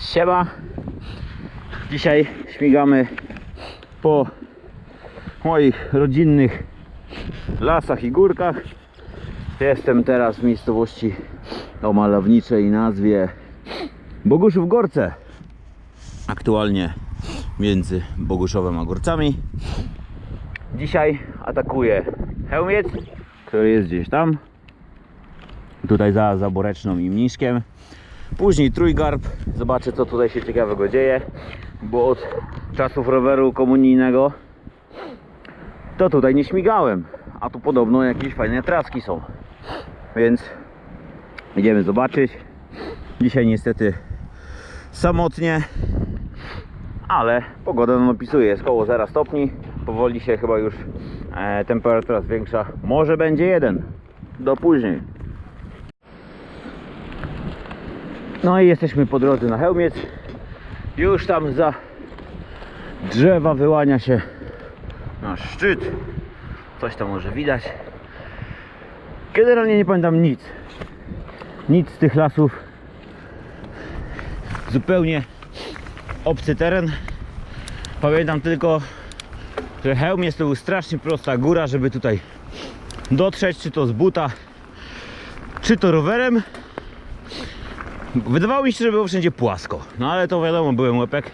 Siema. Dzisiaj śmigamy po moich rodzinnych lasach i górkach. Jestem teraz w miejscowości o malowniczej nazwie Boguszów Gorce. Aktualnie między Boguszowem a Gorcami. Dzisiaj atakuję Chełmiec, który jest gdzieś tam. Tutaj za Zaboreczną i Mniszkiem. Później Trójgarb. Zobaczę co tutaj się ciekawego dzieje. Bo od czasów roweru komunijnego to tutaj nie śmigałem. A tu podobno jakieś fajne traski są. Więc idziemy zobaczyć. Dzisiaj niestety samotnie. Ale pogoda nam opisuje, jest koło 0 stopni. Powoli się chyba już e, temperatura zwiększa. Może będzie jeden. Do później. No i jesteśmy po drodze na Chełmiec. Już tam za drzewa wyłania się nasz szczyt. Coś tam może widać. Generalnie nie pamiętam nic. Nic z tych lasów. Zupełnie obcy teren. Pamiętam tylko, że Chełmiec to był strasznie prosta góra, żeby tutaj dotrzeć, czy to z buta, czy to rowerem. Wydawało mi się, że było wszędzie płasko. No ale to wiadomo, byłem łepek.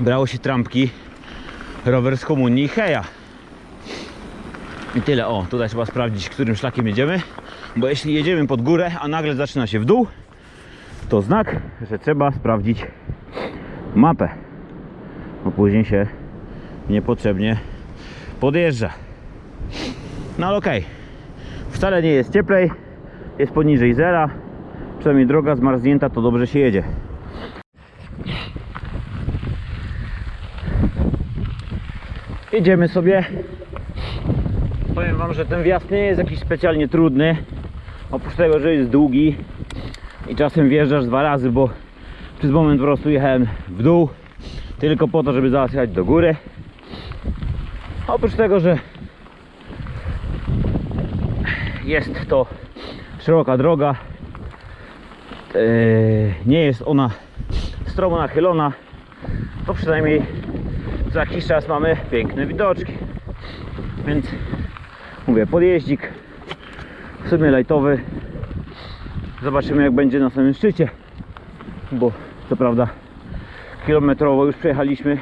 Brało się trampki. Rower z komunii i heja. I tyle. O, tutaj trzeba sprawdzić, którym szlakiem jedziemy. Bo jeśli jedziemy pod górę, a nagle zaczyna się w dół, to znak, że trzeba sprawdzić mapę. Bo później się niepotrzebnie podjeżdża. No ale okej. Wcale nie jest cieplej. Jest poniżej zera. Przynajmniej droga zmarznięta, to dobrze się jedzie. Jedziemy sobie. Powiem Wam, że ten wjazd nie jest jakiś specjalnie trudny. Oprócz tego, że jest długi i czasem wjeżdżasz dwa razy, bo przez moment po prostu jechałem w dół tylko po to, żeby załatwiać do góry. Oprócz tego, że jest to szeroka droga, nie jest ona stromo nachylona, to przynajmniej za jakiś czas mamy piękne widoczki. Więc mówię, podjeździk w sumie lajtowy. Zobaczymy jak będzie na samym szczycie, bo co prawda kilometrowo już przejechaliśmy.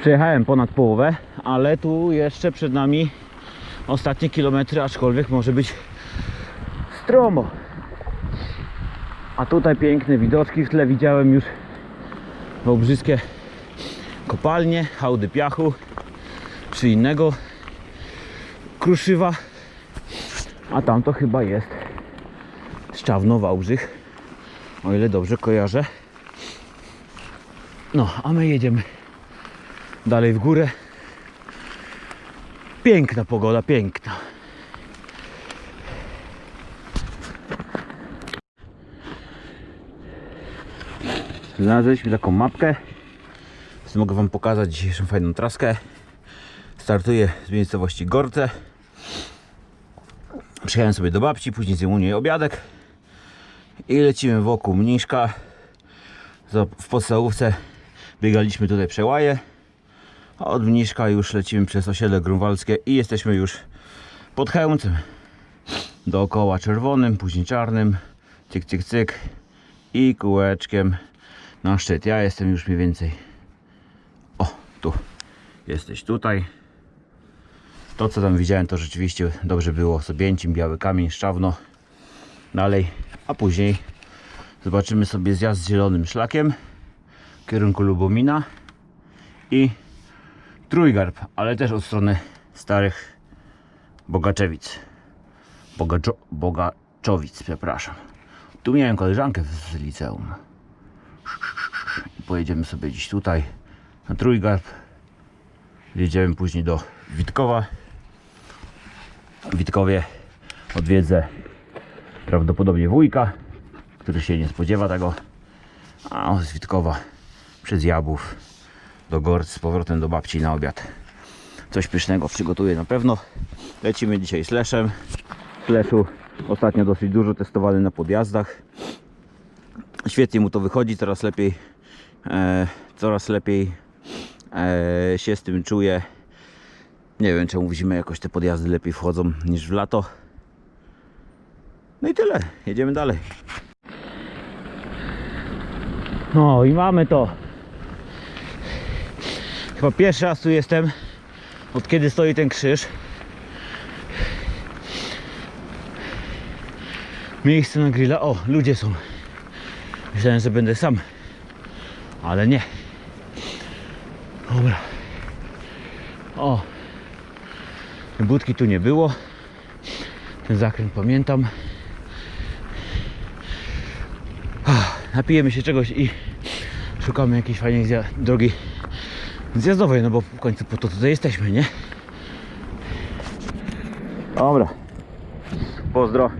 Przejechałem ponad połowę, ale tu jeszcze przed nami ostatnie kilometry, aczkolwiek może być stromo. A tutaj piękne widoczki, w tle widziałem już wałbrzyskie kopalnie, hałdy piachu czy innego kruszywa. A tam to chyba jest Szczawno Wałbrzych, o ile dobrze kojarzę. No, a my jedziemy dalej w górę. Piękna pogoda, piękna. Znaleźliśmy taką mapkę. Mogę Wam pokazać dzisiejszą fajną traskę. Startuję z miejscowości Gorce. Przyjechałem sobie do babci, później zjem u niej obiadek. I lecimy wokół Mniszka. W podstawówce biegaliśmy tutaj przełaje. A od Mniszka już lecimy przez osiedle grunwaldzkie i jesteśmy już pod Chełmcem. Dookoła czerwonym, później czarnym. Cyk, cyk, cyk. I kółeczkiem na szczyt. Ja jestem już mniej więcej. O, tu. Jesteś tutaj. To co tam widziałem to rzeczywiście dobrze było. Sobięcim, biały kamień, szczawno. Dalej. A później zobaczymy sobie zjazd z zielonym szlakiem w kierunku Lubomina i Trójgarb, ale też od strony starych Bogaczewic. Bogaczo, Bogaczowic, przepraszam. Tu miałem koleżankę z liceum. I pojedziemy sobie gdzieś tutaj na Trójgarb. Jedziemy później do Witkowa. Witkowie odwiedzę prawdopodobnie wujka, który się nie spodziewa tego. A z Witkowa przez Jabłów do Gorc z powrotem do babci na obiad. Coś pysznego przygotuję na pewno. Lecimy dzisiaj z Leszem. Leszu ostatnio dosyć dużo testowany na podjazdach. Świetnie mu to wychodzi, coraz lepiej, e, coraz lepiej e, się z tym czuje. Nie wiem czemu w zimę jakoś te podjazdy lepiej wchodzą niż w lato. No i tyle, jedziemy dalej. No i mamy to. Chyba pierwszy raz tu jestem, od kiedy stoi ten krzyż. Miejsce na grilla. O, ludzie są. Myślałem, że będę sam, ale nie. Dobra. O, budki tu nie było. Ten zakręt pamiętam. Ah, Napijemy się czegoś i szukamy jakiejś fajnej zja- drogi zjazdowej, no bo w końcu po to tutaj jesteśmy, nie? Dobra. Pozdro.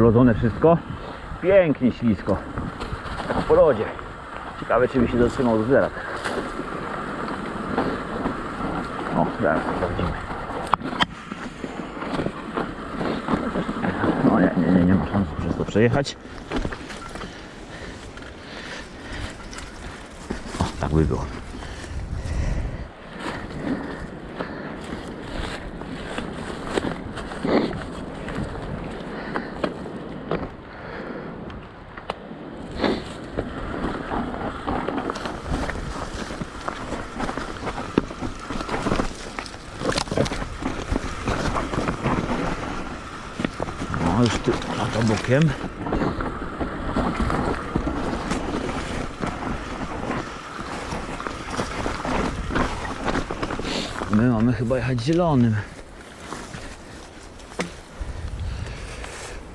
O, oblodzone wszystko. Pięknie ślisko. Tak po lodzie. Ciekawe, czy by się dotrzymał do zera. O, zaraz to sprawdzimy. No nie, nie, nie, nie ma szans przez to przejechać. O, tak by było. No już tu lata bokiem. My mamy chyba jechać zielonym.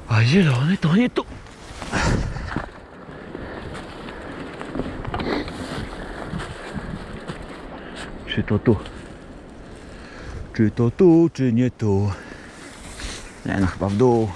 A zielony to nie tu. Czy to tu? Czy to tu, czy nie tu? Nie no, chyba w dół.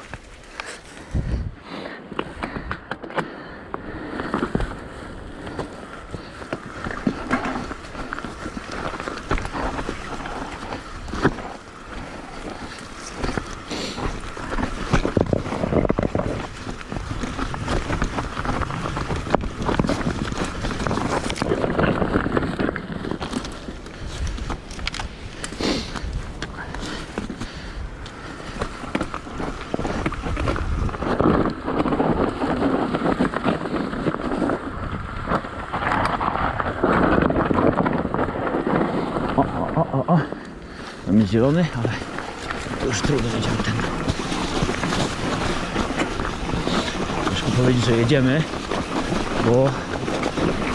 O, o, o, o, o. Tam jest zielony, ale już trudno jedziemy ten. Ciężko powiedzieć, że jedziemy, bo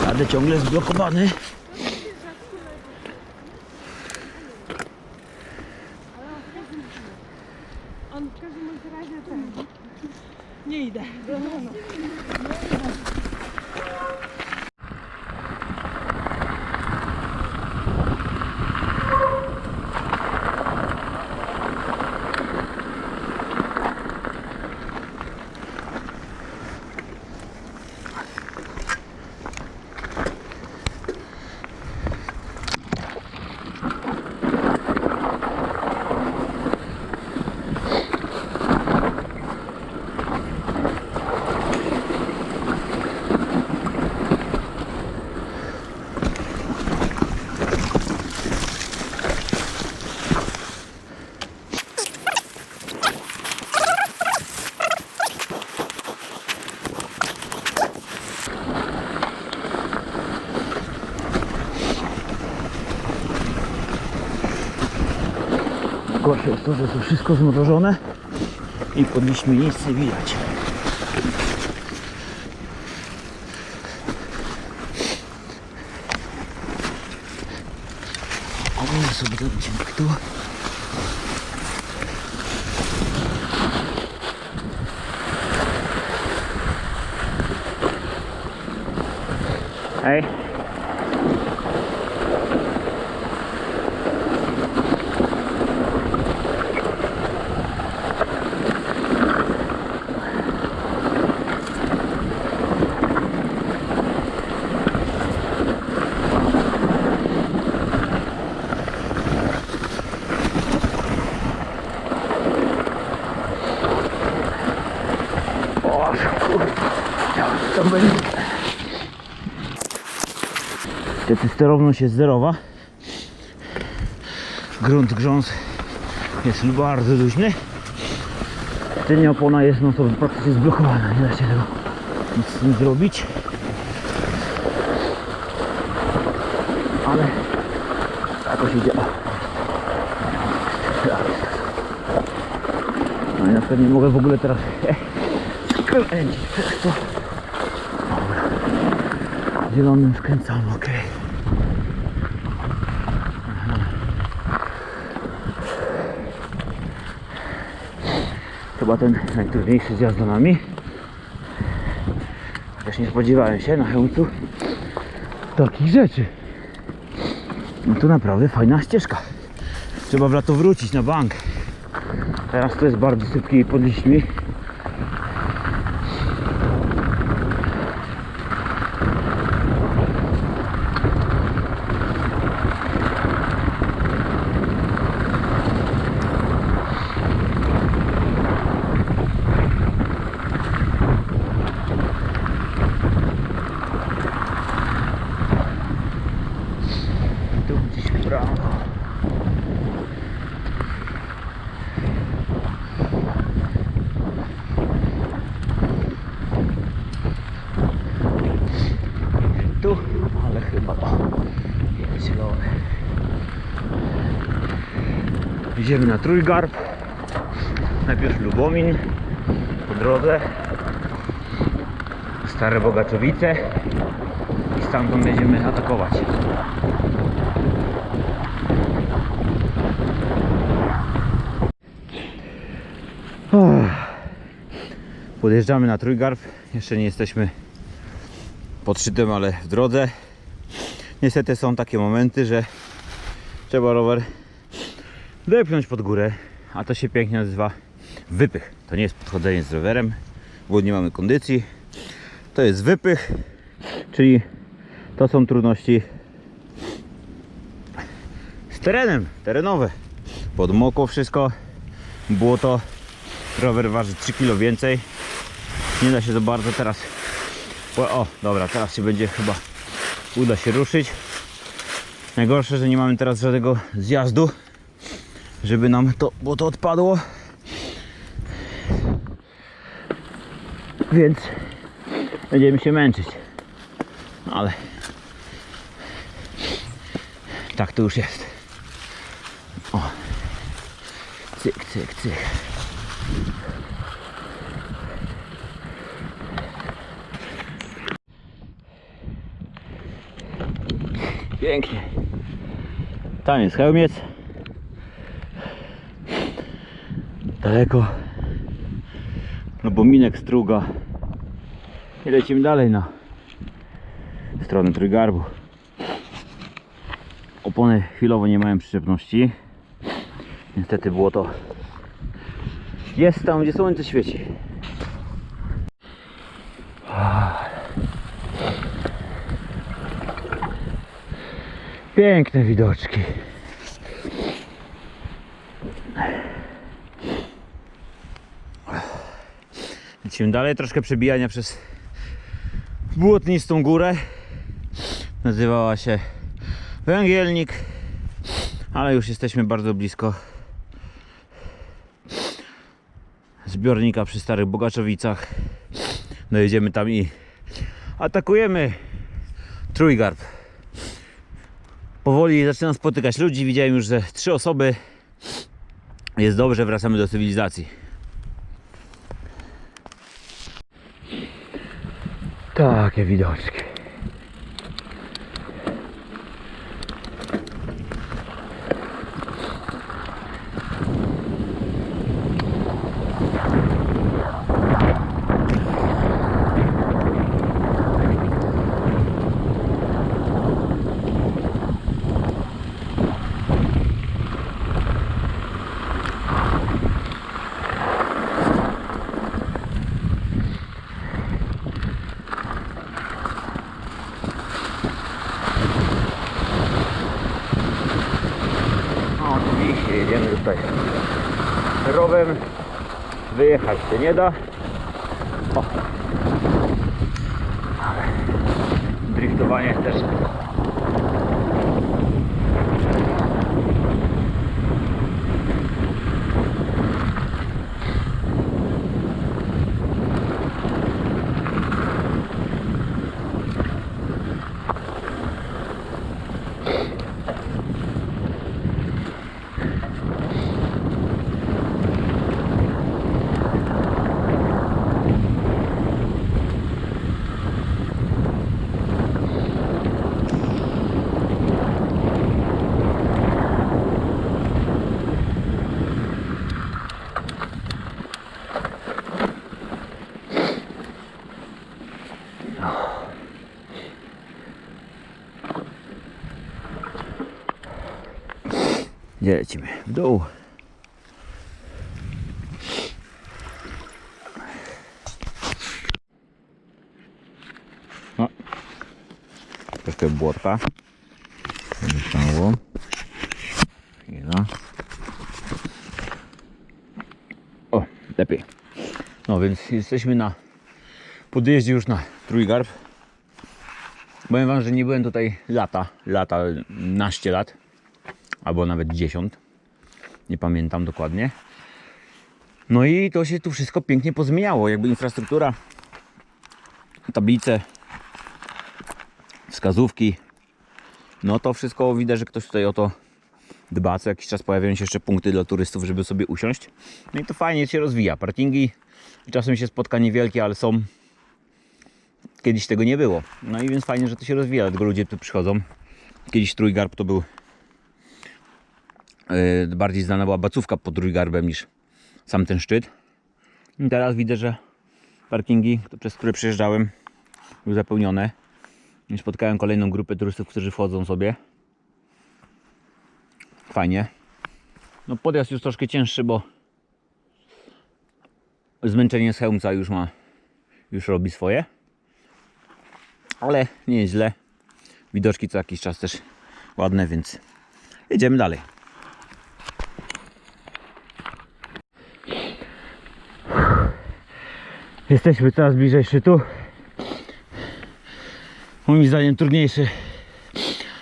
jadę ciągle zblokowany. On w każdym razie ten. Nie idę. Najgorsze jest to, że tu wszystko zmrożone i pod liśćmi nic nie widać. A my sobie zrobimy tu. Hej. O, kurde. To będzie. Niestety sterowność jest zerowa. Grunt grząs jest bardzo luźny. Tylnia opona jest no to praktycznie zblokowana. Nie da się tego nic z tym zrobić. Ale jakoś idzie. No i na przykład nie mogę w ogóle teraz skręcić przez to. Zielonym skręcamy, ok. Chyba ten najtrudniejszy zjazd za nami. Też nie spodziewałem się na Chełmcu takich rzeczy. No tu naprawdę fajna ścieżka. Trzeba w lato wrócić na bank. Teraz to jest bardzo sypkie i. Tu gdzieś w prawo. Tu, ale chyba o, jest zielony. Idziemy na Trójgarb. Najpierw Lubomin, po drodze Stare Bogaczowice i stamtąd będziemy atakować. Podjeżdżamy na Trójgarb. Jeszcze nie jesteśmy pod szczytem, ale w drodze. Niestety są takie momenty, że trzeba rower depnąć pod górę, a to się pięknie nazywa wypych. To nie jest podchodzenie z rowerem, bo nie mamy kondycji. To jest wypych, czyli to są trudności z terenem, terenowe. Podmokło wszystko, błoto, rower waży 3 kg więcej. Nie da się za bardzo teraz. O, dobra, teraz się będzie chyba uda się ruszyć. Najgorsze, że nie mamy teraz żadnego zjazdu, żeby nam to błoto odpadło. Więc będziemy się męczyć. Ale tak to już jest. O. Cyk, cyk, cyk. Pięknie. Tam jest hełmiec. Daleko. No bo minek struga. I lecimy dalej na stronę Trójgarbu. Opony chwilowo nie mają przyczepności. Niestety było to jest tam, gdzie słońce świeci. Piękne widoczki. Lecimy dalej, troszkę przebijania przez błotnistą górę. Nazywała się Węgielnik, ale już jesteśmy bardzo blisko zbiornika przy Starych Bogaczowicach. Dojedziemy tam i atakujemy Trójgarb. Powoli zaczynam spotykać ludzi. Widziałem już, że trzy osoby Jest dobrze, wracamy do cywilizacji. Takie widoczki. No, oczywiście jedziemy tutaj rowem. Wyjechać się nie da. O. Ale driftowanie też. Gdzie lecimy? W dół. No. Troszkę błota. Chwila. O, lepiej. No więc jesteśmy na podjeździe już na Trójgarb. Powiem wam, że nie byłem tutaj lata, lata, naście lat albo nawet 10. Nie pamiętam dokładnie. No i to się tu wszystko pięknie pozmieniało. Jakby infrastruktura, tablice, wskazówki. No to wszystko widać, że ktoś tutaj o to dba. Co jakiś czas pojawiają się jeszcze punkty dla turystów, żeby sobie usiąść. No i to fajnie się rozwija. Parkingi czasem się spotka niewielkie, ale są. Kiedyś tego nie było. No i więc fajnie, że to się rozwija, dlatego ludzie tu przychodzą. Kiedyś Trójgarb to był bardziej znana była bacówka pod Trójgarbem niż sam ten szczyt. I teraz widzę, że parkingi, przez które przejeżdżałem, były zapełnione. I spotkałem kolejną grupę turystów, którzy wchodzą sobie. Fajnie. No podjazd już troszkę cięższy, bo zmęczenie z Chełmca już ma, już robi swoje. Ale nie jest źle. Widoczki co jakiś czas też ładne, więc jedziemy dalej. Jesteśmy coraz bliżej szczytu. Moim zdaniem trudniejszy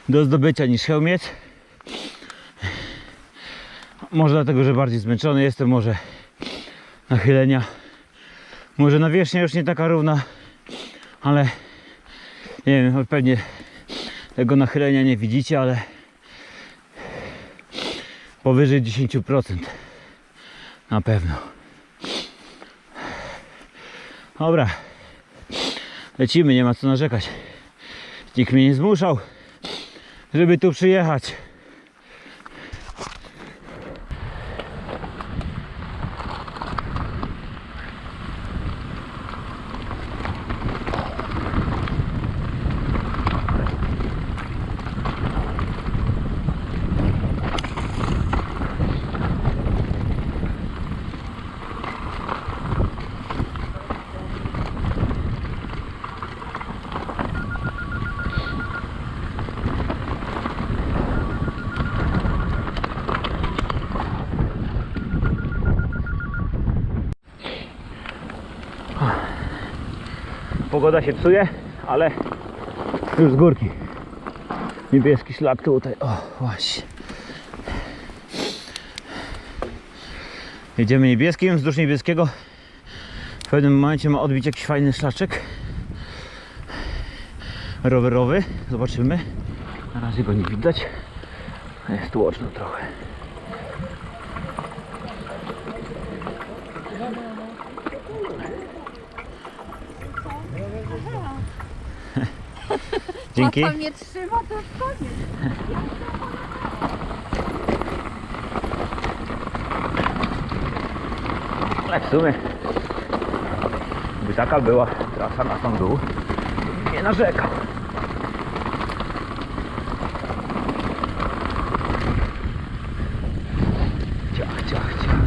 do zdobycia niż hełmiec. Może dlatego, że bardziej zmęczony jestem, może nachylenia. Może nawierzchnia już nie taka równa, ale nie wiem, pewnie tego nachylenia nie widzicie, ale powyżej 10% na pewno. Dobra. Lecimy, nie ma co narzekać. Nikt mnie nie zmuszał, żeby tu przyjechać. Pogoda się psuje, ale już z górki. Niebieski szlak tutaj. O, właśnie. Jedziemy niebieskim, wzdłuż niebieskiego. W pewnym momencie ma odbić jakiś fajny szlaczek. Rowerowy. Zobaczymy. Na razie go nie widać. Jest tłoczno trochę. Dzięki. Papa mnie trzyma, to jest koniec. Ale w sumie, gdyby taka była trasa na sam dół, nie narzekał. Ciach, ciach, ciach.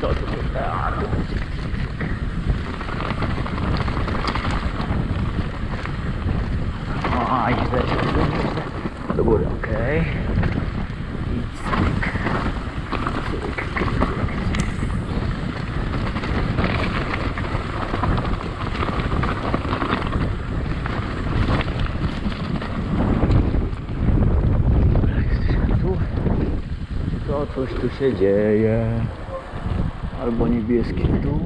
To tu jest? A, tu jest. A, źle, źle, źle, źle. Do góry, okej. I cyk. Cyk, cyk, cyk. Dobra, jesteśmy tu. To coś tu się dzieje. Albo niebieski dół.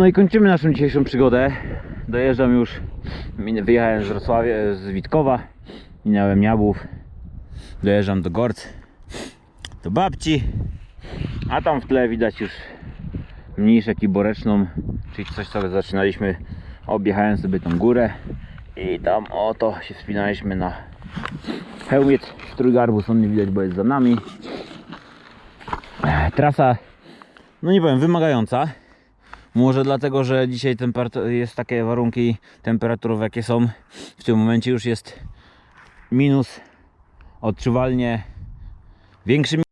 No i kończymy naszą dzisiejszą przygodę. Dojeżdżam już, wyjechałem z Wrocławia, z Witkowa, minąłem Niabłów, dojeżdżam do Gorc, do babci, a tam w tle widać już mniejszek i Boreczną, czyli coś co zaczynaliśmy, objechałem sobie tą górę i tam oto się wspinaliśmy na Chełmiec, Trójgarbus, on nie widać, bo jest za nami. Trasa, no nie powiem, wymagająca. Może dlatego, że dzisiaj jest takie warunki temperaturowe jakie są. W tym momencie już jest minus odczuwalnie większy